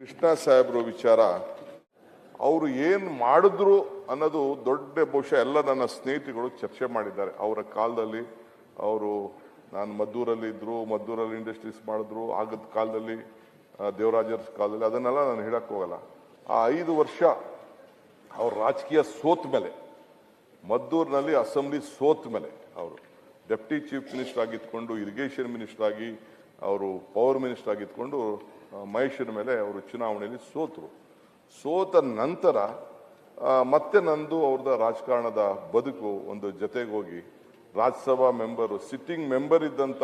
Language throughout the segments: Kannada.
ಕೃಷ್ಣ ಸಾಹೇಬ್ರ ವಿಚಾರ, ಅವರು ಏನು ಮಾಡಿದ್ರು ಅನ್ನೋದು ದೊಡ್ಡ ಬಹುಶಃ ಎಲ್ಲ ನನ್ನ ಸ್ನೇಹಿತರುಗಳು ಚರ್ಚೆ ಮಾಡಿದ್ದಾರೆ. ಅವರ ಕಾಲದಲ್ಲಿ ಅವರು, ನಾನು ಮದ್ದೂರಲ್ಲಿ ಇದ್ರು, ಮದ್ದೂರಲ್ಲಿ ಇಂಡಸ್ಟ್ರೀಸ್ ಮಾಡಿದ್ರು, ಆಗದ ಕಾಲದಲ್ಲಿ ದೇವರಾಜರ ಕಾಲದಲ್ಲಿ, ಅದನ್ನೆಲ್ಲ ನಾನು ಹೇಳಕ್ ಹೋಗಲ್ಲ. ಆ ಐದು ವರ್ಷ ಅವ್ರ ರಾಜಕೀಯ ಸೋತ ಮೇಲೆ, ಮದ್ದೂರಿನಲ್ಲಿ ಅಸೆಂಬ್ಲಿ ಸೋತ ಮೇಲೆ ಅವರು. ಡೆಪ್ಟಿ ಚೀಫ್ ಮಿನಿಸ್ಟರ್ ಆಗಿದ್ಕೊಂಡು, ಇರಿಗೇಷನ್ ಮಿನಿಸ್ಟರ್ ಆಗಿ, ಅವರು ಪವರ್ ಮಿನಿಸ್ಟರ್ ಆಗಿದ್ಕೊಂಡು ಮಹೇಶನ ಮೇಲೆ ಅವರು ಚುನಾವಣೆಯಲ್ಲಿ ಸೋತರು. ಸೋತ ನಂತರ ಮತ್ತೆ ನಂದು ಅವ್ರದ್ದು ರಾಜಕಾರಣದ ಬದುಕು ಒಂದು ಜೊತೆಗೋಗಿ ರಾಜ್ಯಸಭಾ ಮೆಂಬರು, ಸಿಟ್ಟಿಂಗ್ ಮೆಂಬರ್ ಇದ್ದಂಥ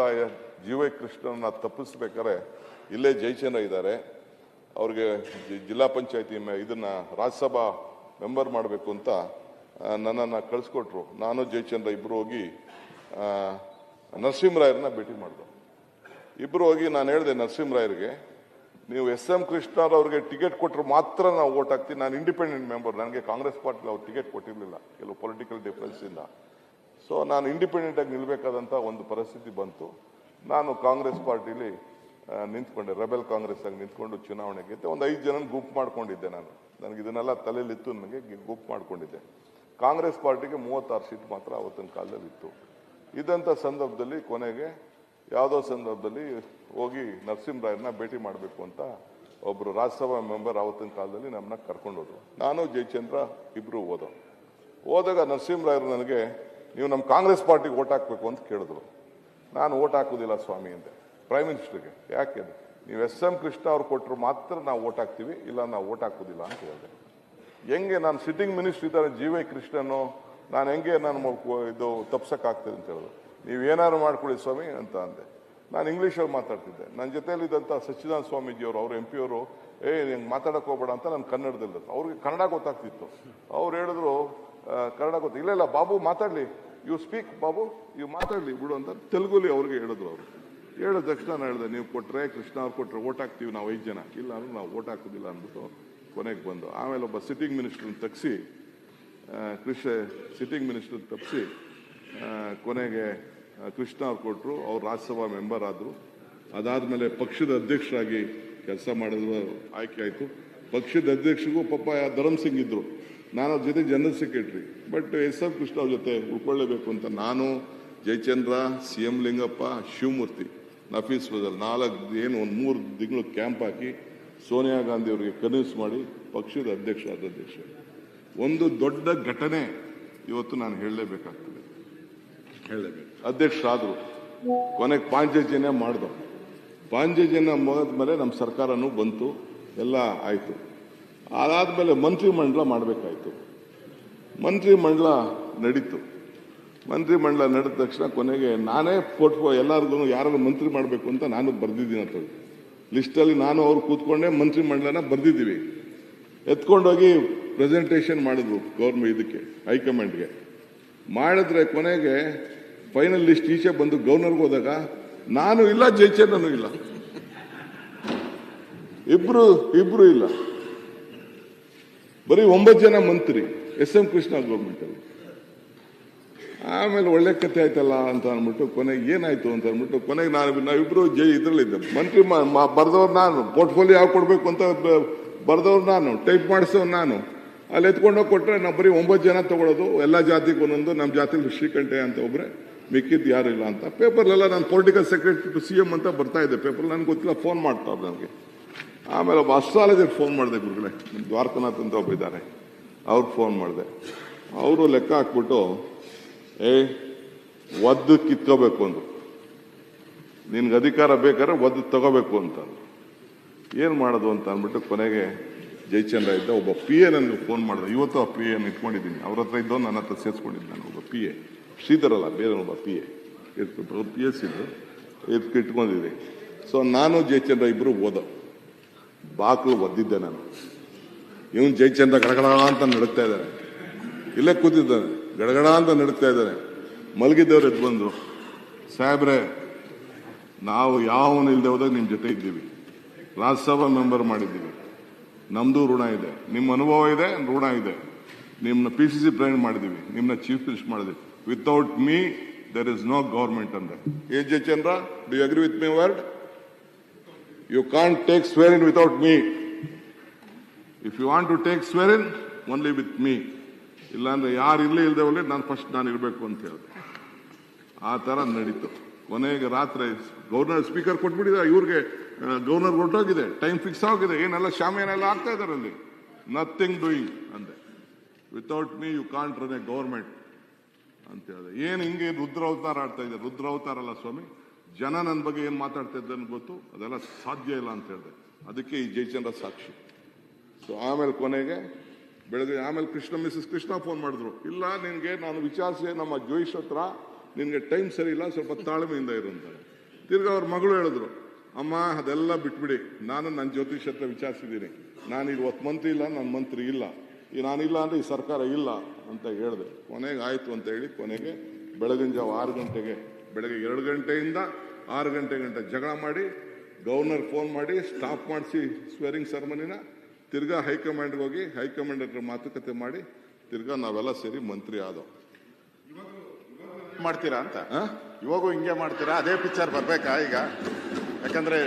ಜಿ ವೈ ಕೃಷ್ಣನ ತಪ್ಪಿಸ್ಬೇಕಾದ್ರೆ ಇಲ್ಲೇ ಜಯಚಂದ್ರ ಇದ್ದಾರೆ. ಅವ್ರಿಗೆ ಜಿಲ್ಲಾ ಪಂಚಾಯತಿ ಇದನ್ನು ರಾಜ್ಯಸಭಾ ಮೆಂಬರ್ ಮಾಡಬೇಕು ಅಂತ ನನ್ನನ್ನು ಕಳಿಸ್ಕೊಟ್ರು. ನಾನು ಜಯಚಂದ್ರ ಇಬ್ಬರು ಹೋಗಿ ನರಸಿಂಹರಾಯರನ್ನ ಭೇಟಿ ಮಾಡಿದ್ರು ಇಬ್ಬರು ಹೋಗಿ ನಾನು ಹೇಳಿದೆ ನರಸಿಂಹರಾಯರಿಗೆ ನೀವು ಎಸ್ ಎಂ ಕೃಷ್ಣರವ್ರಿಗೆ ಟಿಕೆಟ್ ಕೊಟ್ಟರು ಮಾತ್ರ ನಾವು ಓಟ್ ಹಾಕ್ತೀವಿ. ನಾನು ಇಂಡಿಪೆಂಡೆಂಟ್ ಮೆಂಬರ್ ನನಗೆ ಕಾಂಗ್ರೆಸ್ ಪಾರ್ಟಿಲಿ ಅವ್ರು ಟಿಕೆಟ್ ಕೊಟ್ಟಿರಲಿಲ್ಲ ಕೆಲವು ಪೊಲಿಟಿಕಲ್ ಡಿಫ್ರೆನ್ಸಿಂದ ಸೊ ನಾನು ಇಂಡಿಪೆಂಡೆಂಟ್ ಆಗಿ ನಿಲ್ಬೇಕಾದಂಥ ಒಂದು ಪರಿಸ್ಥಿತಿ ಬಂತು. ನಾನು ಕಾಂಗ್ರೆಸ್ ಪಾರ್ಟಿಲಿ ನಿಂತ್ಕೊಂಡೆ. ರೆಬೆಲ್ ಕಾಂಗ್ರೆಸ್ ಆಗಿ ನಿಂತ್ಕೊಂಡು ಚುನಾವಣೆ ಗೆದ್ದೆ. ಒಂದು ಐದು ಜನ ಗುಂಪು ಮಾಡ್ಕೊಂಡಿದ್ದೆ ನಾನು. ನನಗೆ ಇದನ್ನೆಲ್ಲ ತಲೆಯಲ್ಲಿತ್ತು, ನನಗೆ ಗುಂಪು ಮಾಡ್ಕೊಂಡಿದ್ದೆ. ಕಾಂಗ್ರೆಸ್ ಪಾರ್ಟಿಗೆ ಮೂವತ್ತಾರು ಸೀಟ್ ಮಾತ್ರ ಅವತ್ತಿನ ಕಾಲದಲ್ಲಿ ಇತ್ತು ಇದ್ದಂಥ ಸಂದರ್ಭದಲ್ಲಿ ಕೊನೆಗೆ ಯಾವುದೋ ಸಂದರ್ಭದಲ್ಲಿ ಹೋಗಿ ನರಸಿಂಹರಾಯರನ್ನ ಭೇಟಿ ಮಾಡಬೇಕು ಅಂತ ಒಬ್ಬರು ರಾಜ್ಯಸಭಾ ಮೆಂಬರ್ ಆವತ್ತಿನ ಕಾಲದಲ್ಲಿ ನಮ್ಮನ್ನ ಕರ್ಕೊಂಡೋದ್ರು. ನಾನು ಜಯಚಂದ್ರ ಇಬ್ಬರು ಓದೋ ಹೋದಾಗ ನರಸಿಂಹರಾಯರು ನನಗೆ, ನೀವು ನಮ್ಮ ಕಾಂಗ್ರೆಸ್ ಪಾರ್ಟಿಗೆ ಓಟ್ ಹಾಕಬೇಕು ಅಂತ ಕೇಳಿದ್ರು. ನಾನು ಓಟ್ ಹಾಕೋದಿಲ್ಲ ಸ್ವಾಮಿ ಅಂತ ಪ್ರೈಮ್ ಮಿನಿಸ್ಟರ್ಗೆ ಯಾಕೆ? ನೀವು ಎಸ್. ಎಂ. ಕೃಷ್ಣ ಅವ್ರು ಕೊಟ್ಟರು ಮಾತ್ರ ನಾವು ಓಟ್ ಹಾಕ್ತೀವಿ, ಇಲ್ಲ ನಾವು ಓಟ್ ಹಾಕೋದಿಲ್ಲ, ಅಂತ ಹೇಳಿದೆ. ಹೆಂಗೆ ನಾನು ಸಿಟ್ಟಿಂಗ್ ಮಿನಿಸ್ಟರ್ ಇದ್ದಾರೆ ಜಿ ವೈ ಕೃಷ್ಣನು, ನಾನು ಹೆಂಗೆ ನಾನು ಇದು ತಪ್ಸಕ್ಕಾಗ್ತದೆ, ಅಂತ ಹೇಳಿದ್ರು. ನೀವು ಏನಾದ್ರು ಮಾಡ್ಕೊಳ್ಳಿ ಸ್ವಾಮಿ ಅಂತ ಅಂದೆ. ನಾನು ಇಂಗ್ಲೀಷಲ್ಲಿ ಮಾತಾಡ್ತಿದ್ದೆ. ನನ್ನ ಜೊತೆಯಲ್ಲಿದ್ದಂಥ ಸಚ್ಚಿದಾನಂದ ಸ್ವಾಮೀಜಿಯವರು, ಅವ್ರ ಎಂ ಪಿಯವರು, ಏ ಹೆಂಗೆ ಮಾತಾಡಕ್ಕೆ ಹೋಗ್ಬೇಡ ಅಂತ ನಾನು ಕನ್ನಡದಲ್ಲಿ ಅವ್ರಿಗೆ ಕನ್ನಡ ಗೊತ್ತಾಗ್ತಿತ್ತು. ಅವ್ರು ಹೇಳಿದ್ರು ಕನ್ನಡ ಗೊತ್ತ? ಇಲ್ಲ ಇಲ್ಲ, ಬಾಬು, ಮಾತಾಡಲಿ. ಯು ಸ್ಪೀಕ್ ಬಾಬು ಇವು ಮಾತಾಡಲಿ, ಬಿಡು ಅಂತ ತೆಲುಗುಲಿ ಅವ್ರಿಗೆ ಹೇಳಿದ್ರು ಅವರು. ಹೇಳಿದ ತಕ್ಷಣ ನಾನು ಹೇಳಿದೆ, ನೀವು ಕೊಟ್ಟರೆ ಕೃಷ್ಣ ಅವ್ರು ಕೊಟ್ಟರೆ ಓಟ್ ಹಾಕ್ತೀವಿ ನಾವು ಐದು ಜನ. ಇಲ್ಲ ಅಂದ್ರೆ ನಾವು ಓಟ್ ಹಾಕೋದಿಲ್ಲ ಅಂದ್ಬಿಟ್ಟು ಕೊನೆಗೆ ಬಂದು, ಆಮೇಲೆ ಒಬ್ಬ ಸಿಟ್ಟಿಂಗ್ ಮಿನಿಸ್ಟ್ರನ್ನ ತಗ್ಸಿ ಕೃಷಿ ಸಿಟ್ಟಿಂಗ್ ಮಿನಿಸ್ಟರ್ ತಪ್ಪಿಸಿ ಕೊನೆಗೆ ಕೃಷ್ಣ ಅವ್ರು ಕೊಟ್ಟರು ಅವ್ರು ರಾಜ್ಯಸಭಾ ಮೆಂಬರ್ ಆದರು. ಅದಾದಮೇಲೆ ಪಕ್ಷದ ಅಧ್ಯಕ್ಷರಾಗಿ ಕೆಲಸ ಮಾಡಿದ್ರು, ಆಯ್ಕೆ ಆಯಿತು. ಪಕ್ಷದ ಅಧ್ಯಕ್ಷರಿಗೂ ಪಾಪ ಧರಮ್ ಸಿಂಗ್ ಇದ್ರು. ನಾನು ಅವ್ರ ಜೊತೆ general secretary but S R Krishna ಅವ್ರ ಜೊತೆ ಉಳ್ಕೊಳ್ಳೇಬೇಕು ಅಂತ ನಾನು, ಜಯಚಂದ್ರ, ಸಿ ಎಂ ಲಿಂಗಪ್ಪ, ಶಿವಮೂರ್ತಿ, ನಫೀಸ್ ಬದಲ್ ನಾಲ್ಕು ಏನು ಒಂದು ಮೂರು ತಿಂಗಳು ಕ್ಯಾಂಪ್ ಹಾಕಿ ಸೋನಿಯಾ ಗಾಂಧಿ ಅವರಿಗೆ ಕನ್ವಿನ್ಸ್ ಮಾಡಿ ಪಕ್ಷದ ಅಧ್ಯಕ್ಷ ಆದ ಅಧ್ಯಕ್ಷ ಒಂದು ದೊಡ್ಡ ಘಟನೆ ಇವತ್ತು ನಾನು ಹೇಳಲೇಬೇಕಾಗ್ತದೆ. ಹೇಳಲೇಬೇಕು. ಅಧ್ಯಕ್ಷರಾದರು. ಕೊನೆಗೆ ಪಾಂಚಜನ್ಯ ಮಾಡ್ದು ಪಾಂಚಜನ್ಯ ಮೇಲೆ ನಮ್ಮ ಸರ್ಕಾರನೂ ಬಂತು, ಎಲ್ಲ ಆಯಿತು. ಅದಾದಮೇಲೆ ಮಂತ್ರಿಮಂಡಲ ಮಾಡಬೇಕಾಯ್ತು. ಮಂತ್ರಿಮಂಡಲ ನಡೀತು. ಮಂತ್ರಿಮಂಡಲ ನಡೆದ ತಕ್ಷಣ ಕೊನೆಗೆ ನಾನೇ ಫೋಟೋ ಎಲ್ಲರಿಗೂ ಯಾರು ಮಂತ್ರಿ ಮಾಡಬೇಕು ಅಂತ ನಾನು ಬರೆದಿದ್ದೀನಿ ಅಂತ ಲಿಸ್ಟಲ್ಲಿ ನಾನು ಅವ್ರು ಕೂತ್ಕೊಂಡೆ ಮಂತ್ರಿಮಂಡಲನ ಬರೆದಿದ್ದೀವಿ. ಎತ್ಕೊಂಡೋಗಿ ಪ್ರೆಸೆಂಟೇಷನ್ ಮಾಡಿದ್ರು ಗೌರ್ಮೆಂಟ್ ಇದಕ್ಕೆ, ಹೈಕಮಾಂಡ್ಗೆ. ಮಾಡಿದ್ರೆ ಕೊನೆಗೆ ಫೈನಲ್ ಲಿಸ್ಟ್ ಈಚೆ ಬಂದು ಗವರ್ನರ್ಗೆ ಹೋದಾಗ, ನಾನು ಇಲ್ಲ ಜಯಚಂದ್ರನು ಇಲ್ಲ. ಇಬ್ರು ಇಬ್ರು ಇಲ್ಲ. ಬರೀ ಒಂಬತ್ತು ಜನ ಮಂತ್ರಿ, ಎಸ್ ಎಂ ಕೃಷ್ಣ ಗೌರ್ಮೆಂಟ್ ಅಲ್ಲಿ. ಆಮೇಲೆ ಒಳ್ಳೆ ಕತೆ ಆಯ್ತಲ್ಲ ಅಂತ ಅಂದ್ಬಿಟ್ಟು ಕೊನೆಗೆ ಏನಾಯ್ತು ಅಂತ ಅಂದ್ಬಿಟ್ಟು ಕೊನೆಗೆ ನಾನು, ನಾವಿಬ್ರು ಜೈ ಇದ್ರಲ್ಲಿದ್ದೆ. ಮಂತ್ರಿ ಬರ್ದವ್ರು ನಾನು ಪೋರ್ಟ್ಫೋಲಿಯೋ ಯಾವ ಕೊಡ್ಬೇಕು ಅಂತ ಬರ್ದವ್ರು ನಾನು ಟೈಪ್ ಮಾಡಿಸೋ ನಾನು. ಅಲ್ಲಿ ಎತ್ಕೊಂಡೋಗಿ ಕೊಟ್ರೆ ನಾವು ಬರೀ ಒಂಬತ್ತು ಜನ ತಗೊಳ್ಳೋದು ಎಲ್ಲ ಜಾತಿಗೆ ಒಂದೊಂದು ನಮ್ಮ ಜಾತಿಲಿ ಶ್ರೀಕಂಠೆ ಅಂತ ಒಬ್ರೆ. ಮಿಕ್ಕಿದ್ದು ಇಲ್ಲ ಅಂತ. ಪೇಪರ್ಲೆಲ್ಲ ನಾನು political secretary to C M ಅಂತ ಬರ್ತಾ ಇದ್ದೆ ಪೇಪರ್ ನನಗೆ ಗೊತ್ತಿಲ್ಲ ಫೋನ್ ಮಾಡ್ತಾರೆ ನನಗೆ. ಆಮೇಲೆ ಒಬ್ಬ ಅಸ್ಟ್ರಾಲಜರ್ ಫೋನ್ ಮಾಡಿದೆ ಗುರುಗಳೇ. ದ್ವಾರಕನಾಥ್ ಅಂತ ಒಬ್ಬ ಇದ್ದಾರೆ. ಅವ್ರಿಗೆ ಫೋನ್ ಮಾಡಿದೆ. ಅವರು ಲೆಕ್ಕ ಹಾಕ್ಬಿಟ್ಟು, ಏ, ಒದ್ದು ಕಿತ್ಕೋಬೇಕು ಅಂದರು. ನಿನ್ಗೆ ಅಧಿಕಾರ ಬೇಕಾದ್ರೆ ಒದ್ದು ತಗೋಬೇಕು ಅಂತ ಏನು ಮಾಡೋದು ಅಂತ ಅಂದ್ಬಿಟ್ಟು ಕೊನೆಗೆ ಜಯಚಂದ್ರ ಇದ್ದ ಒಬ್ಬ ಪಿ ಎ ನನಗೆ ಫೋನ್ ಮಾಡಿದೆ. ಇವತ್ತು ಆ ಪಿ ಎನ್ ಇಟ್ಕೊಂಡಿದ್ದೀನಿ. ಅವ್ರ ಹತ್ರ ಇದ್ದೋ ನನ್ನ ಹತ್ರ ಸೇರಿಸ್ಕೊಂಡಿದ್ದೆ ನಾನು ಒಬ್ಬ ಪಿ ಎ ಶ್ರೀಧರಲ್ಲ ಬೇರೆ ಒಬ್ಬ ಪಿ ಎ ಪಿ ಎಸ್ ಇದ್ದು ಇದಕ್ಕೆ ಇಟ್ಕೊಂಡಿದ್ದೆ ಸೊ ನಾನು ಜಯಚಂದ್ರ ಇಬ್ಬರು ಓದೋ. ಬಾಕ್ಲು ಒದ್ದಿದ್ದೆ ನಾನು. ಇವನು ಜಯಚಂದ್ರ ಗಡಗಡ ಅಂತ ನಡುತ್ತಾ ಇದ್ದಾರೆ ಇಲ್ಲೇ ಕೂತಿದ್ದಾನೆ. ಗಡಗಡ ಅಂತ ನಡುತ್ತಾ ಇದ್ದಾನೆ ಮಲಗಿದ್ದವ್ರು ಎದ್ದು ಬಂದರು. ಸಾಹೇಬ್ರೆ, ನಾವು ಯಾವನು ಇಲ್ಲದೆ ಹೋದಾಗ ನಿಮ್ಮ ಜೊತೆ ಇದ್ದೀವಿ. ರಾಜ್ಯಸಭಾ ಮೆಂಬರ್ ಮಾಡಿದ್ದೀವಿ. ನಮ್ಮದು ಋಣ ಇದೆ. ನಿಮ್ಮ ಅನುಭವ ಇದೆ, ಋಣ ಇದೆ. ನಿಮ್ಮನ್ನ ಪಿ ಸಿ ಸಿ ಪ್ರೆಸಿಡೆಂಟ್ ಮಾಡಿದ್ದೀವಿ. ನಿಮ್ಮನ್ನ ಚೀಫ್ ಮಿನಿಸ್ಟರ್ ಮಾಡಿದ್ವಿ without me there is no government ಅಂದ್ರೆ A Jayachandra do you agree with my word you can't take swear in without me if you want to take in only with me ಇಲ್ಲಾಂದ್ರೆ ಯಾರು ಇಲ್ಲೇ ಇಲ್ಲದೆ ಹೋಗಲಿ, ನಾನು ಫಸ್ಟ್ ನಾನು ಇರಬೇಕು ಅಂತ ಹೇಳಿದೆ. ಆ ಥರ ನಡೀತು. ಕೊನೆಗೆ ರಾತ್ರಿ ಗವರ್ನರ್ ಸ್ಪೀಕರ್ ಕೊಟ್ಬಿಟ್ಟಿದ್ದಾರೆ ಇವ್ರಿಗೆ ಗವರ್ನರ್ ಹೊರಟೋಗಿದೆ ಟೈಮ್ ಫಿಕ್ಸ್ ಆಗಿದೆ, ಏನೆಲ್ಲ ಶಾಮಿಯಾನೆಲ್ಲ ಆಗ್ತಾ ಇದ್ದಾರೆ ಅಲ್ಲಿ ನಥಿಂಗ್ ಡೂಯಿಂಗ್ ಅಂದೆ. Without me you can't run a government ಅಂತ ಹೇಳಿದೆ ಏನು ಹಿಂಗೆ ರುದ್ರ ಅವತಾರ ಆಡ್ತಾ ಇದೆ ರುದ್ರ ಅವತಾರ ಅಲ್ಲ ಸ್ವಾಮಿ, ಜನ ನನ್ನ ಬಗ್ಗೆ ಏನು ಮಾತಾಡ್ತಾ ಇದ್ದಾನೆ ಗೊತ್ತು? ಅದೆಲ್ಲ ಸಾಧ್ಯ ಇಲ್ಲ ಅಂತ ಹೇಳಿದೆ. ಅದಕ್ಕೆ ಈ ಜಯಚಂದ್ರ ಸಾಕ್ಷಿ. ಸೊ ಆಮೇಲೆ ಕೊನೆಗೆ ಬೆಳಗ್ಗೆ, ಆಮೇಲೆ ಕೃಷ್ಣ ಮಿಸಸ್ ಕೃಷ್ಣ ಫೋನ್ ಮಾಡಿದ್ರು. ಇಲ್ಲ, ನಿನಗೆ ನಾನು ವಿಚಾರಿಸಿ ನಮ್ಮ ಜೋಯಿಸ್ ಹತ್ರ ನಿನ್ಗೆ ಟೈಮ್ ಸರಿ ಇಲ್ಲ, ಸ್ವಲ್ಪ ತಾಳ್ಮೆಯಿಂದ ಇರು ಅಂತಾರೆ ತಿರ್ಗಿ ಅವ್ರ ಮಗಳು ಹೇಳಿದ್ರು, ಅಮ್ಮ, ಅದೆಲ್ಲ ಬಿಟ್ಬಿಡಿ. ನಾನು ನನ್ನ ಜ್ಯೋತಿಷ್ ಹತ್ರ ವಿಚಾರಿಸಿದ್ದೀನಿ. ನಾನು ಈಗ ಒತ್ತು ಮಂತ್ರಿ ಇಲ್ಲ ನನ್ನ ಮಂತ್ರಿ ಇಲ್ಲ. ಈ ನಾನಿಲ್ಲ ಅಂದ್ರೆ ಈ ಸರ್ಕಾರ ಇಲ್ಲ ಅಂತ ಹೇಳಿದೆ. ಕೊನೆಗೆ ಆಯಿತು ಅಂತ ಹೇಳಿ ಕೊನೆಗೆ ಬೆಳಗಿನ ಜಾವ ಆರು ಗಂಟೆಗೆ ಬೆಳಗ್ಗೆ ಎರಡು ಗಂಟೆಯಿಂದ ಆರು ಗಂಟೆ ಗಂಟೆ ಜಗಳ ಮಾಡಿ ಗವರ್ನರ್ ಫೋನ್ ಮಾಡಿ ಸ್ಟಾಪ್ ಮಾಡಿಸಿ ಸ್ವೇರಿಂಗ್ ಸೆರೆಮನಿನ ತಿರ್ಗಾ ಹೈಕಮಾಂಡ್ಗೆ ಹೋಗಿ ಹೈಕಮಾಂಡ್ ಹತ್ರ ಮಾತುಕತೆ ಮಾಡಿ ತಿರ್ಗಾ ನಾವೆಲ್ಲ ಸೇರಿ ಮಂತ್ರಿ ಆದವು. ಮಾಡ್ತೀರಾ ಅಂತ? ಇವಾಗೂ ಹಿಂಗೆ ಮಾಡ್ತೀರಾ? ಅದೇ ಪಿಕ್ಚರ್ ಬರಬೇಕಾ ಈಗ? ಯಾಕಂದ್ರೆ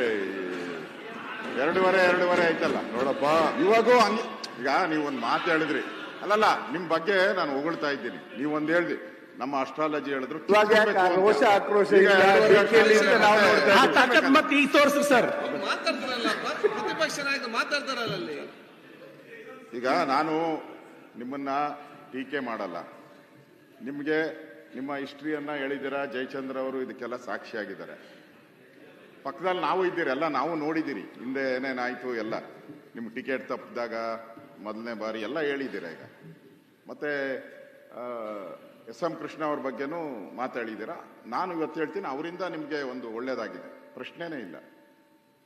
ಎರಡೂವರೆ ಎರಡೂವರೆ ಆಯ್ತಲ್ಲ. ನೋಡಪ್ಪ. ಇವಾಗೂ ಹಂಗೆ ಈಗ ನೀವೊಂದು ಒಂದು ಮಾತು ಹೇಳಿದ್ರಿ. ಅಲ್ಲಲ್ಲ ನಿಮ್ ಬಗ್ಗೆ ನಾನು ಹೊಗಳ್ತಾ ಇದ್ದೀನಿ. ನೀವು ಹೇಳಿದ್ರಿ ಹೇಳ್ದಿ ನಮ್ಮ ಅಸ್ಟ್ರಾಲಜಿ ಹೇಳಿದ್ರು ಇವಾಗ ಯಾಕೆ ಆ ರೋಷ ಆಕ್ರೋಶ ಈಗ ಮತ್ತೆ ತೋರಿಸ್ರಿ ಸರ್. ಮಾತಾಡ್ತಾರಲ್ಲ ಪ್ರತಿಪಕ್ಷ ನಾಯಕ ಮಾತಾಡ್ತಾರಲ್ಲ ಅಲ್ಲಿ. ಈಗ ನಾನು ನಿಮ್ಮನ್ನ ಟೀಕೆ ಮಾಡಲ್ಲ. ನಿಮಗೆ ನಿಮ್ಮ ಹಿಸ್ಟ್ರಿಯನ್ನ ಹೇಳಿದ್ದೀರಾ? ಜಯಚಂದ್ರ ಅವರು ಇದಕ್ಕೆಲ್ಲ ಸಾಕ್ಷಿಯಾಗಿದ್ದಾರೆ. ಪಕ್ಕದಲ್ಲಿ ನಾವು ಇದ್ದೀರಿ ಎಲ್ಲ ನಾವು ನೋಡಿದ್ದೀರಿ. ಹಿಂದೆ ಏನೇನಾಯ್ತು ಎಲ್ಲ. ನಿಮ್ಮ ಟಿಕೆಟ್ ತಪ್ಪಿದಾಗ ಮೊದಲನೇ ಬಾರಿ ಎಲ್ಲ ಹೇಳಿದ್ದೀರಾ ಈಗ? ಮತ್ತೆ ಎಸ್ ಎಂ ಕೃಷ್ಣ ಅವ್ರ ಬಗ್ಗೆನೂ ಮಾತಾಡಿದ್ದೀರಾ? ನಾನು ಇವತ್ತು ಹೇಳ್ತೀನಿ, ಅವರಿಂದ ನಿಮಗೆ ಒಂದು ಒಳ್ಳೇದಾಗಿದೆ. ಪ್ರಶ್ನೆನೇ ಇಲ್ಲ.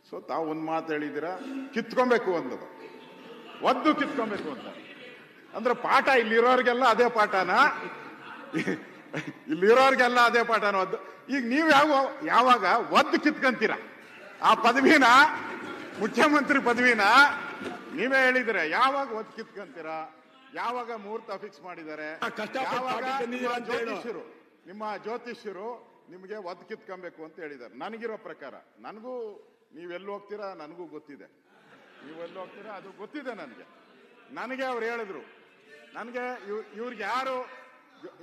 ಸೊ ತಾವು ಒಂದು ಮಾತು ಹೇಳಿದ್ದೀರಾ? ಕಿತ್ಕೊಬೇಕು ಅಂದದು ಒದ್ದು ಕಿತ್ಕೊಬೇಕು ಅಂತ. ಅಂದ್ರೆ ಪಾಠ ಇಲ್ಲಿರೋರಿಗೆಲ್ಲ ಅದೇ ಪಾಠನ? ಇಲ್ಲಿರೋರಿಗೆಲ್ಲ ಅದೇ ಪಾಠನ ಒದ್ದು? ಈಗ ನೀವು ಯಾವ, ಯಾವಾಗ ಒದ್ದು ಕಿತ್ಕೊಂತೀರ? ಆ ಪದವಿನ? ಮುಖ್ಯಮಂತ್ರಿ ಪದವಿನ? ನೀವೇ ಹೇಳಿದ್ರೆ ಯಾವಾಗ ಕಿತ್ಕೊಂತೀರಾ ಯಾವಾಗ ಮುಹೂರ್ತ ಫಿಕ್ಸ್ ಮಾಡಿದ್ದಾರೆ? ಯಾವಾಗ ನಿಮ್ಮ ಜ್ಯೋತಿಷ್ಯರು ನಿಮ್ಮ ಜ್ಯೋತಿಷ್ಯರು ನಿಮಗೆ ಒದ್ದು ಕಿತ್ಕೊಬೇಕು ಅಂತ ಹೇಳಿದ್ದಾರೆ. ನನಗಿರೋ ಪ್ರಕಾರ ನನಗೂ ನೀವೆಲ್ಲಿ ಹೋಗ್ತೀರಾ ನನಗೂ ಗೊತ್ತಿದೆ. ನೀವೆಲ್ಲಿ ಹೋಗ್ತೀರಾ ಅದು ಗೊತ್ತಿದೆ ನನಗೆ. ನನಗೆ ಅವ್ರು ಹೇಳಿದ್ರು. ನನಗೆ ಇವ್ರಿಗೆ ಯಾರು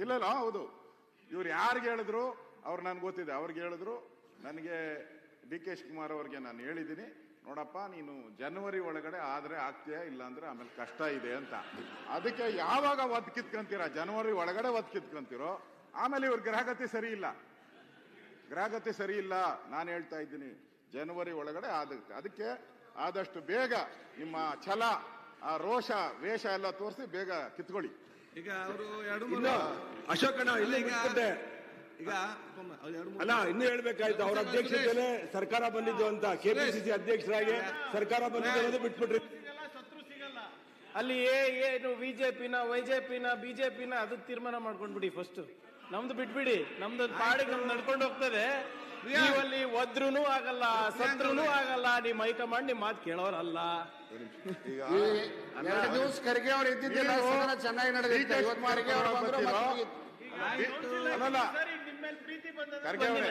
ಇಲ್ಲ ಇಲ್ಲ ಹೌದು. ಇವ್ರು ಯಾರಿಗೆ ಹೇಳಿದ್ರು ಅವ್ರು ನನ್ಗೆ ಗೊತ್ತಿದೆ. ಅವ್ರಿಗೆ ಹೇಳಿದ್ರು ನನಗೆ ಡಿ ಕೆ ಶಿವಕುಮಾರ್ ಅವ್ರಿಗೆ ನಾನು ಹೇಳಿದ್ದೀನಿ ನೋಡಪ್ಪ ನೀನು ಜನವರಿ ಒಳಗಡೆ ಆದ್ರೆ ಆಗ್ತೀಯಾ ಇಲ್ಲಾಂದ್ರೆ ಆಮೇಲೆ ಕಷ್ಟ ಇದೆ ಅಂತ. ಅದಕ್ಕೆ ಯಾವಾಗ ಒದ್ ಕಿತ್ಕೊಂತೀರಾ? ಜನವರಿ ಒಳಗಡೆ ಒದ್ ಕಿತ್ಕೊಂತೀರೋ? ಆಮೇಲೆ ಇವ್ರ ಗ್ರಹಗತಿ ಸರಿ ಇಲ್ಲ. ಗ್ರಹಗತಿ ಸರಿ ಇಲ್ಲ ನಾನು ಹೇಳ್ತಾ ಇದ್ದೀನಿ ಜನವರಿ ಒಳಗಡೆ ಆದಕ್ಕೆ ಅದಕ್ಕೆ ಆದಷ್ಟು ಬೇಗ ನಿಮ್ಮ ಛಲ ಆ ರೋಷ ವೇಷ ಎಲ್ಲ ತೋರಿಸಿ ಬೇಗ ಕಿತ್ಕೊಳ್ಳಿ. ಈಗ ಅವರು ಅಶೋಕಣ್ಣ ಇಲ್ಲೇ ಈಗ- ಅಲ್ಲ ಇನ್ನು ಹೇಳ್ಬೇಕಾಯ್ತು ಅವ್ರ ಅಧ್ಯಕ್ಷತೆಯಲ್ಲೇ ಸರ್ಕಾರ ಬಂದಿದ್ದು ಅಂತ ಕೆಪಿಸಿಸಿ ಅಧ್ಯಕ್ಷರಾಗಿ ಸರ್ಕಾರ ಬಂದಿದ್ದು ಬಿಟ್ಬಿಟ್ರಿ. ಅಲ್ಲಿ ಏ ಏನು ಬಿಜೆಪಿನ ವೈಜೆಪಿನ ಬಿಜೆಪಿನ ಅದು ತೀರ್ಮಾನ ಮಾಡ್ಕೊಂಡ್ಬಿಡಿ ಫಸ್ಟ್ ನಮ್ದು ಬಿಟ್ಬಿಡಿ ನಮ್ದು ಪಾಡಿಗೆ ನಮ್ದು ನಡ್ಕೊಂಡು ಹೋಗ್ತದೆ. ಅಲ್ಲಿ ಒದ್ರುನು ಆಗಲ್ಲ ಸತ್ರುನು ಆಗಲ್ಲ ನಿಮ್ ಹೈಕಮಾಂಡ್ ನಿಮ್ ಮಾತು ಕೇಳೋರಲ್ಲ. ಎರಡು ದಿವಸ ಖರ್ಗೆ ಅವ್ರು ಇದ್ದಿದ್ದಿಲ್ಲ ಚೆನ್ನಾಗಿ ನಡೆದಿತ್ತು ಇವತ್ತು ಖರ್ಗೆ ಅವ್ರು ಬಂದ್ರು ಅಲ್ಲಲ್ಲ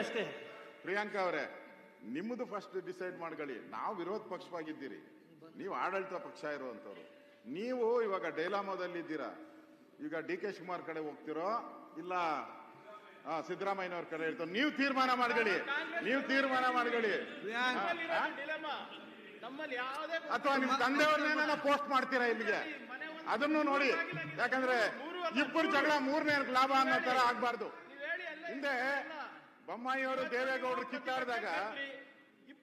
ಅಷ್ಟೇ. ಪ್ರಿಯಾಂಕಾ ಅವರೇ ನಿಮ್ಮದು ಫಸ್ಟ್ ಡಿಸೈಡ್ ಮಾಡ್ಕೊಳ್ಳಿ. ನಾವು ವಿರೋಧ ಪಕ್ಷವಾಗಿದ್ದೀರಿ. ನೀವು ಆಡಳಿತ ಪಕ್ಷ ಇರುವಂತವ್ರು ನೀವು ಇವಾಗ ಡೈಲಾಮೋದಲ್ಲಿ ಇದ್ದೀರಾ? ಈಗ ಡಿ ಕೆ ಶಿವಕುಮಾರ್ ಕಡೆ ಹೋಗ್ತಿರೋ? ಇಲ್ಲ ಸಿದ್ದರಾಮಯ್ಯನವ್ರ ಕಡೆ ಇರ್ತಾರೆ? ನೀವು ತೀರ್ಮಾನ ಮಾಡ್ಕೊಳ್ಳಿ. ನೀವು ತೀರ್ಮಾನ ಮಾಡ್ಕೊಳ್ಳಿ. ಅಥವಾ ನಿಮ್ ತಂದೆಯವ್ರನ್ನೇನ ಪೋಸ್ಟ್ ಮಾಡ್ತೀರಾ ಇಲ್ಲಿಗೆ? ಅದನ್ನು ನೋಡಿ. ಯಾಕಂದ್ರೆ ಇಬ್ಬರು ಜಗಳ ಮೂರನೇ ಲಾಭ ಅನ್ನೋ ತರ ಆಗ್ಬಾರ್ದು. ಹಿಂದೆ ಬೊಮ್ಮಾಯಿಯವರು ದೇವೇಗೌಡರು ಕಿತ್ತಾಡಿದಾಗ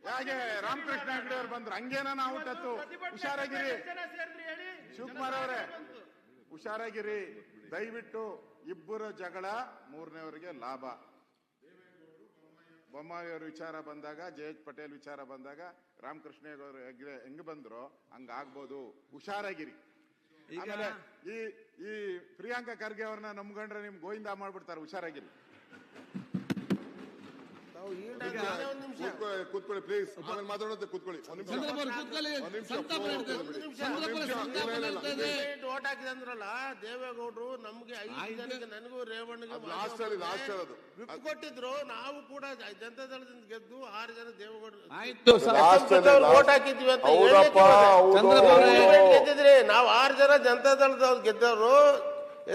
ಹೇಗೆ ರಾಮಕೃಷ್ಣ ಹೆಗಡೆ ಅವ್ರು ಬಂದ್ರು? ಹಂಗೇನ ನಾವು ತತ್ತು. ಹುಷಾರಾಗಿರಿ. ಶಿವಕುಮಾರ್ ಅವರೇ. ಹುಷಾರಾಗಿರಿ. ದಯವಿಟ್ಟು ಇಬ್ಬರ ಜಗಳ ಮೂರನೇವರಿಗೆ ಲಾಭ. ಬೊಮ್ಮಾಯಿ ಅವ್ರ ವಿಚಾರ ಬಂದಾಗ ಜೆ ಎಚ್ ಪಟೇಲ್ ವಿಚಾರ ಬಂದಾಗ ರಾಮಕೃಷ್ಣ ಹೆಗ್ಡೆ ಹೆಂಗ್ ಬಂದ್ರು? ಹಂಗ ಆಗ್ಬೋದು. ಹುಷಾರಾಗಿರಿ. ಆಮೇಲೆ ಈ ಈ ಪ್ರಿಯಾಂಕಾ ಖರ್ಗೆ ಅವ್ರನ್ನ ನಮ್ಗಂಡ್ರೆ ನಿಮ್ ಗೋವಿಂದ ಮಾಡ್ಬಿಡ್ತಾರೆ. ಹುಷಾರಾಗಿರಿ. ಕೂತ್ಕೊಳ್ಳಿ ಕೂತ್ಕೊಳ್ಳಿ ಪ್ಲೀಸ್ ಆಮೇಲೆ ಮಾತಾಡೋದು ಕೂತ್ಕೊಳ್ಳಿ. ಒಂದ್ ನಿಮಿಷ. ನಿಮಿಷ. ಓಟ್ ಹಾಕಿದೆ ಅಂದ್ರಲ್ಲ ದೇವೇಗೌಡರು ನಮ್ಗೆ ಐದು ಜನಕ್ಕೆ ನನಗೂ ರೇವಣ್ಣಗೆ ಲಾಸ್ಟ್ ಅಲ್ಲಿ ಲಾಸ್ಟ್ ಅದು. ವಿಪ್ ಕೊಟ್ಟಿದ್ರು. ನಾವು ಕೂಡ ಜನತಾ ದಳದಿಂದ ಗೆದ್ದು ಆರು ಜನ ದೇವೇಗೌಡರು ಆಯ್ತು. ಲಾಸ್ಟ್ ಅಲ್ಲಿ ಓಟ್ ಹಾಕಿದ್ವಿ ಅಂತ ಗೆದ್ದಿದ್ರಿ ನಾವು ಆರು ಜನ ಜನತಾ ದಳದವ್ರು ಗೆದ್ದವರು.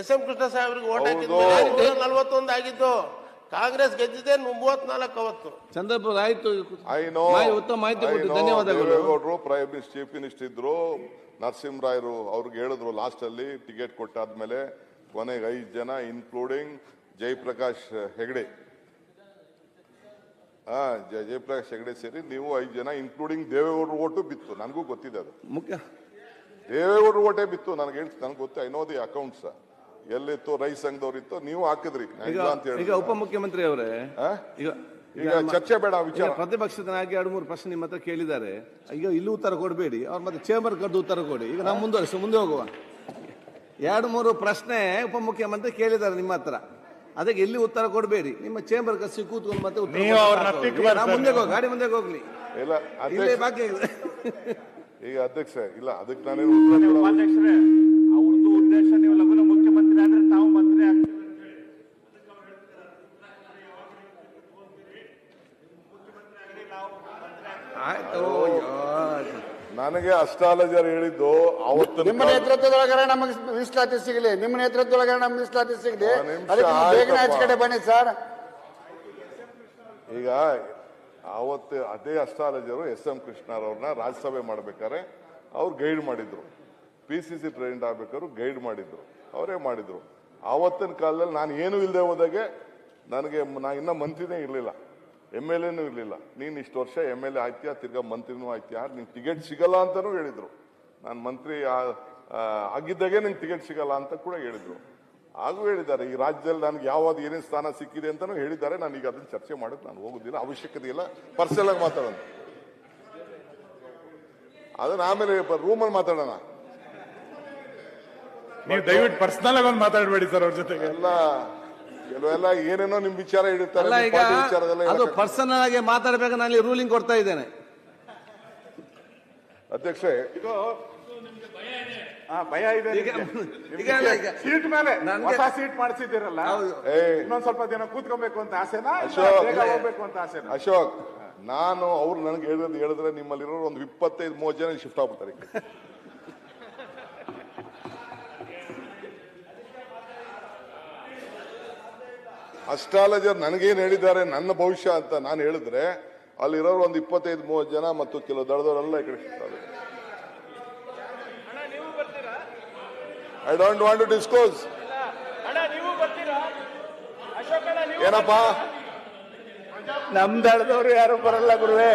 ಎಸ್ ಎಂ ಕೃಷ್ಣ ಸಾಹೇಬ್ರಿಗೆ ಓಟ್ ಹಾಕಿದ್ರು ಹಾಕಿದ್ದು ನಲ್ವತ್ತೊಂದು ಆಗಿದ್ದು. ಕಾಂಗ್ರೆಸ್ ಗೆದ್ದಿದೆ ಮೂವತ್ನಾಲ್ಕು ಅವತ್ತು. ಚಂದ್ರಪುರ ಆಯ್ತು. ಐ ನೋ ಮಾಹಿತಿ- ಉತ್ತಮ ಮಾಹಿತಿ ಧನ್ಯವಾದಗಳು. ದೇವೇಗೌಡರು ಪ್ರೈಮ್ ಮಿನಿಸ್ಟರ್ ಚೀಫ್ ಮಿನಿಸ್ಟರ್ ಇದ್ರು ನರಸಿಂಹರಾಯರು ಅವ್ರಿಗೆ ಹೇಳಿದ್ರು ಲಾಸ್ಟ್ ಅಲ್ಲಿ ಟಿಕೆಟ್ ಕೊಟ್ಟಾದ್ಮೇಲೆ ಕೊನೆಗೆ ಐದು ಜನ ಇನ್ಕ್ಲೂಡಿಂಗ್ ಜಯಪ್ರಕಾಶ್ ಹೆಗಡೆ ಹಾ ಜಯ ಜಯಪ್ರಕಾಶ್ ಹೆಗಡೆ ಸೇರಿ ನೀವು ಐದು ಜನ ಇನ್ಕ್ಲೂಡಿಂಗ್ ದೇವೇಗೌಡರು ಓಟು ಬಿತ್ತು. ನನಗೂ ಗೊತ್ತಿದೆ ಅದು. ಮುಖ್ಯ. ದೇವೇಗೌಡರು ಓಟೇ ಬಿತ್ತು. ನನಗೆ ಹೇಳ್ತು ನನಗೆ ಗೊತ್ತು ಐ ನೋ ದಿ ಅಕೌಂಟ್ಸ್ ಎಲ್ಲಿತ್ತು ರೈಸ್ ಸಂಘದವ್ರಿತ್ತು ನೀವು ಹಾಕಿದ್ರಿ. ಈಗ ಇಲ್ಲ ಅಂತ ಈಗ ಉಪಮುಖ್ಯಮಂತ್ರಿ ಅವರೇ ಈಗ ಈಗ ಚರ್ಚೆ ಬೇಡ ಈಗ ವಿಚಾರ. ಪ್ರತಿಪಕ್ಷದನಾಗಿ ಎರಡು ಮೂರು ಪ್ರಶ್ನೆ ನಿಮ್ಮ ಹತ್ರ ಕೇಳಿದ್ದಾರೆ. ಈಗ ಇಲ್ಲಿ ಉತ್ತರ ಕೊಡಬೇಡಿ. ಅವ್ರು ಮತ್ತೆ ಚೇಂಬರ್ ಕರೆದು ಉತ್ತರ ಕೊಡಿ. ಈಗ ನಾವು ಮುಂದುವರಿಸಿ ಮುಂದೆ ಹೋಗುವ. ಎರಡು ಮೂರು ಪ್ರಶ್ನೆ ಉಪಮುಖ್ಯಮಂತ್ರಿ ಕೇಳಿದ್ದಾರೆ ನಿಮ್ಮ ಹತ್ರ. ಅದಕ್ಕೆ ಇಲ್ಲಿ ಉತ್ತರ ಕೊಡಬೇಡಿ? ನಿಮ್ಮ ಚೇಂಬರ್ ಕಸಿ ಕೂತ್ಕೊಂಡು ಮತ್ತೆ ಉತ್ತರ ನೀವು ಕೊಟ್ಟು ಅವ್ರನ್ನ ಸಾಕು. ತಿಕ್ಕು ನಾವು ಬರ್ತಾರೆ. ಮುಂದೆ ಹೋಗಿ ಗಾಡಿ ಮುಂದೆ ಹೋಗ್ಲಿ. ಇಲ್ಲ ಇಲ್ಲೇ ಅಧ್ಯಕ್ಷ ಬಾಕಿ ಇದೆ. ಈಗ ಅಧ್ಯಕ್ಷ ಇಲ್ಲ ಅದಕ್ಕೆ ನಾನೇನು ಉತ್ತರ ಕೊಡಲ್ಲ. ಉಪಾಧ್ಯಕ್ಷರೇ ಅವ್ರದ್ದು ಉದ್ದೇಶ ನೀವು ಲಘುನ ಮುಖ್ಯಮಂತ್ರಿ ಆದ್ರೆ ತಾವು ಮಂತ್ರಿ ಆಗ್ತೀರಿ ಆಯ್ತು ಅಯ್ಯೋ. ನನಗೆ ಅಷ್ಟಾಲಜರ್ ಹೇಳಿದ್ದು ಅವತ್ತು ನಿಮ್ಮ ನೇತೃತ್ವದೊಳಗಡೆ ನಮಗೆ ಮೀಸಲಾತಿ ಸಿಗಲಿ ನಿಮ್ಮ ನೇತೃತ್ವದೊಳಗಡೆ ನಮ್ಗೆ ಮೀಸಲಾತಿ ಸಿಗಲಿ. ಅದಕ್ಕೆ ನೀವು ಬೇಗನೆ ಆಚೆ ಕಡೆ ಬನ್ನಿ ಸರ್. ಈಗ ಅವತ್ತು ಅದೇ ಅಸ್ಟ್ರಾಲಜರು ಎಸ್ ಎಂ ಕೃಷ್ಣರವ್ರನ್ನ ರಾಜ್ಯಸಭೆ ಮಾಡ್ಬೇಕಾದ್ರೆ ಅವ್ರು ಗೈಡ್ ಮಾಡಿದ್ರು. ಪಿ ಸಿ ಸಿ ಪ್ರೆಸಿಡೆಂಟ್ ಆಗ್ಬೇಕಾದ್ರು ಗೈಡ್ ಮಾಡಿದ್ರು. ಅವರೇ ಮಾಡಿದ್ರು. ಆವತ್ತಿನ ಕಾಲದಲ್ಲಿ ನಾನು ಏನು ಇಲ್ಲದೆ ಹೋದಾಗೆ ನನಗೆ ನಾ ಇನ್ನ ಮಂತ್ರಿನೇ ಇರಲಿಲ್ಲ. ಎಂ ಎಲ್ ಎನೂ ಇರಲಿಲ್ಲ. ನೀನು ಇಷ್ಟು ವರ್ಷ ಎಂ ಎಲ್ ಎ ಆಯ್ತೀಯಾ? ತಿರ್ಗಾ ಮಂತ್ರಿನೂ ಆಯ್ತೀಯಾ? ನಿಂಗೆ ಟಿಕೆಟ್ ಸಿಗಲ್ಲ ಅಂತಲೂ ಹೇಳಿದರು. ನಾನು ಮಂತ್ರಿ ಆಗಿದ್ದಾಗೆ ನಿಂಗೆ ಟಿಕೆಟ್ ಸಿಗಲ್ಲ ಅಂತ ಕೂಡ ಹೇಳಿದ್ರು. ಹಾಗೂ ಹೇಳಿದ್ದಾರೆ ಈ ರಾಜ್ಯದಲ್ಲಿ ನನಗೆ ಯಾವ್ದು ಏನೇನು ಸ್ಥಾನ ಸಿಕ್ಕಿದೆ ಅಂತಲೂ ಹೇಳಿದ್ದಾರೆ. ನಾನು ಈಗ ಅದನ್ನ ಚರ್ಚೆ ಮಾಡಕ್ಕೆ ನಾನು ಹೋಗೋದಿಲ್ಲ. ಅವಶ್ಯಕತೆ ಇಲ್ಲ. ಪರ್ಸನಲ್ ಆಗಿ ಮಾತಾಡೋಣ. ಅದನ್ನ ಆಮೇಲೆ ರೂಮಲ್ಲಿ ಮಾತಾಡೋಣ. ನೀವು ದಯವಿಟ್ಟು ಪರ್ಸನಲ್ ಆಗಿ ಒಂದು ಮಾತಾಡಬೇಡಿ ಸರ್ ಅವ್ರ ಜೊತೆಗೆ. ಎಲ್ಲ ಕೆಲವೆಲ್ಲ ಏನೇನೋ ನಿಮ್ ವಿಚಾರ ಅಲ್ಲ ಈಗ ಅದು ಪರ್ಸನಲ್ ಆಗಿ ಮಾತಾಡ್ಬೇಕು ನಾನು ರೂಲಿಂಗ್ ಕೊಡ್ತಾ ಇದ್ದೇನೆ ಅಧ್ಯಕ್ಷ ಇದು ಭಯ ಇದೆ ಈಗ-. ಈಗ ಅಲ್ಲ, ಈಗ- ಸೀಟ್ ಮೇಲೆ ನನ್ಗೆ- ಹೊಸ ಸೀಟ್ ಮಾಡಿಸಿದ್ದೀರಲ್ಲ ಹೌದು. ಏ ಇನ್ನೊಂದ್ ಸ್ವಲ್ಪ ದಿನ ಕೂತ್ಕೊಬೇಕು ಅಂತ ಆಸೆನಾ ಇಲ್ಲ ಅಶೋಕ್. ಬೇಗ ಹೋಗ್ಬೇಕು ಅಂತ ಆಸೆನಾ ಅಶೋಕ್ ನಾನು ಅವ್ರು ನನಗೆ ಹೇಳಿದ್ರೆ ಹೇಳಿದ್ರೆ ನಿಮ್ಮಲ್ಲಿರೋ ಒಂದು ಇಪ್ಪತ್ತೈದು ಮೂವತ್ತು ಜನ ಶಿಫ್ಟ್ ಆಗ್ಬಿಡ್ತಾರೆ ಅಸ್ಟ್ರಾಲಜರ್ ನನಗೇನು ಹೇಳಿದ್ದಾರೆ ನನ್ನ ಭವಿಷ್ಯ ಅಂತ ನಾನು ಹೇಳಿದ್ರೆ ಅಲ್ಲಿರೋರು ಒಂದು ಇಪ್ಪತ್ತೈದು ಮೂವತ್ತು ಜನ ಮತ್ತು ಕೆಲವು ದಳದವರೆಲ್ಲ ಈ ಕಡೆ ಸಿಗ್ತಾರೆ. I don't want to discuss ಏನಪ್ಪ? ನಮ್ ದಳದವರು ಯಾರು ಬರಲ್ಲ ಗುರುವೆ.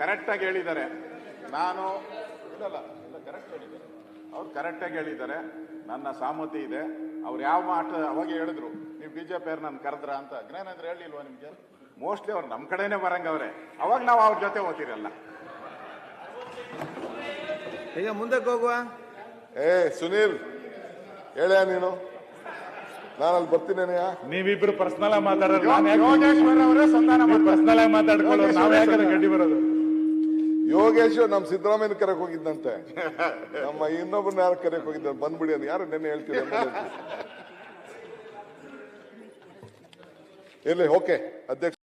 ಕರೆಕ್ಟ್ ಆಗಿ ಹೇಳಿದ್ದಾರೆ. ನಾನು ಇಲ್ಲಲ್ಲ ಇಲ್ಲ ಕರೆಕ್ಟ್ ಹೇಳಿದ್ದಾರೆ ಅವ್ರು ಕರೆಕ್ಟ್ ಆಗಿ ಹೇಳಿದ್ದಾರೆ. ನನ್ನ ಸಾಮತಿ ಇದೆ. ಅವ್ರು ಯಾವ ಮಾಟ ಅವಾಗ ಹೇಳಿದ್ರು ನೀವು ಬಿಜೆಪಿ ಅವ್ರು ನನ್ನ ಕರೆದ್ರ ಅಂತ. ಜ್ಞಾನೇಂದ್ರ ಹೇಳಿಲ್ವಾ ನಿಮ್ಗೆ? ಮೋಸ್ಟ್ಲಿ ಅವ್ರು ನಮ್ಮ ಕಡೆನೇ ಬರಂಗವ್ರೆ ಅವಾಗ ನಾವು ಅವ್ರ ಜೊತೆ ಓದ್ತಿರಲ್ಲ ಈಗ ಮುಂದಕ್ಕೆ ಹೋಗುವ? ಏ ಸುನೀಲ್ ಹೇಳ ನೀನು? ನಾನು ಅಲ್ಲಿ ಬರ್ತೀನಿ ನೀವಿಬ್ರು ಪರ್ಸನಲ್ ಆಗಿ ಮಾತಾಡೋದು ಪರ್ಸನಲ್ ಆಗಿ ಮಾತಾಡ್ಕೊಳ್ಳೋದು ನಾವ್ ಯಾಕಂದ್ರೆ ಗಡ್ಡಿ ಬರೋದು? ಯೋಗೇಶ್ ನಮ್ಮ ಸಿದ್ದರಾಮಯ್ಯನ ಕರೆಕ್ ಹೋಗಿದ್ದಂತೆ. ನಮ್ಮ ಇನ್ನೊಬ್ಬರನ್ನ ಯಾರು ಕರೆಕ್ ಹೋಗಿದ್ದಾರೆ ಬಂದ್ಬಿಡಿ ಅಂತ. ಯಾರು ನೆನ್ನೆ ಹೇಳ್ತೀರ. ಇರ್ಲಿ, ಓಕೆ. ಅಧ್ಯಕ್ಷ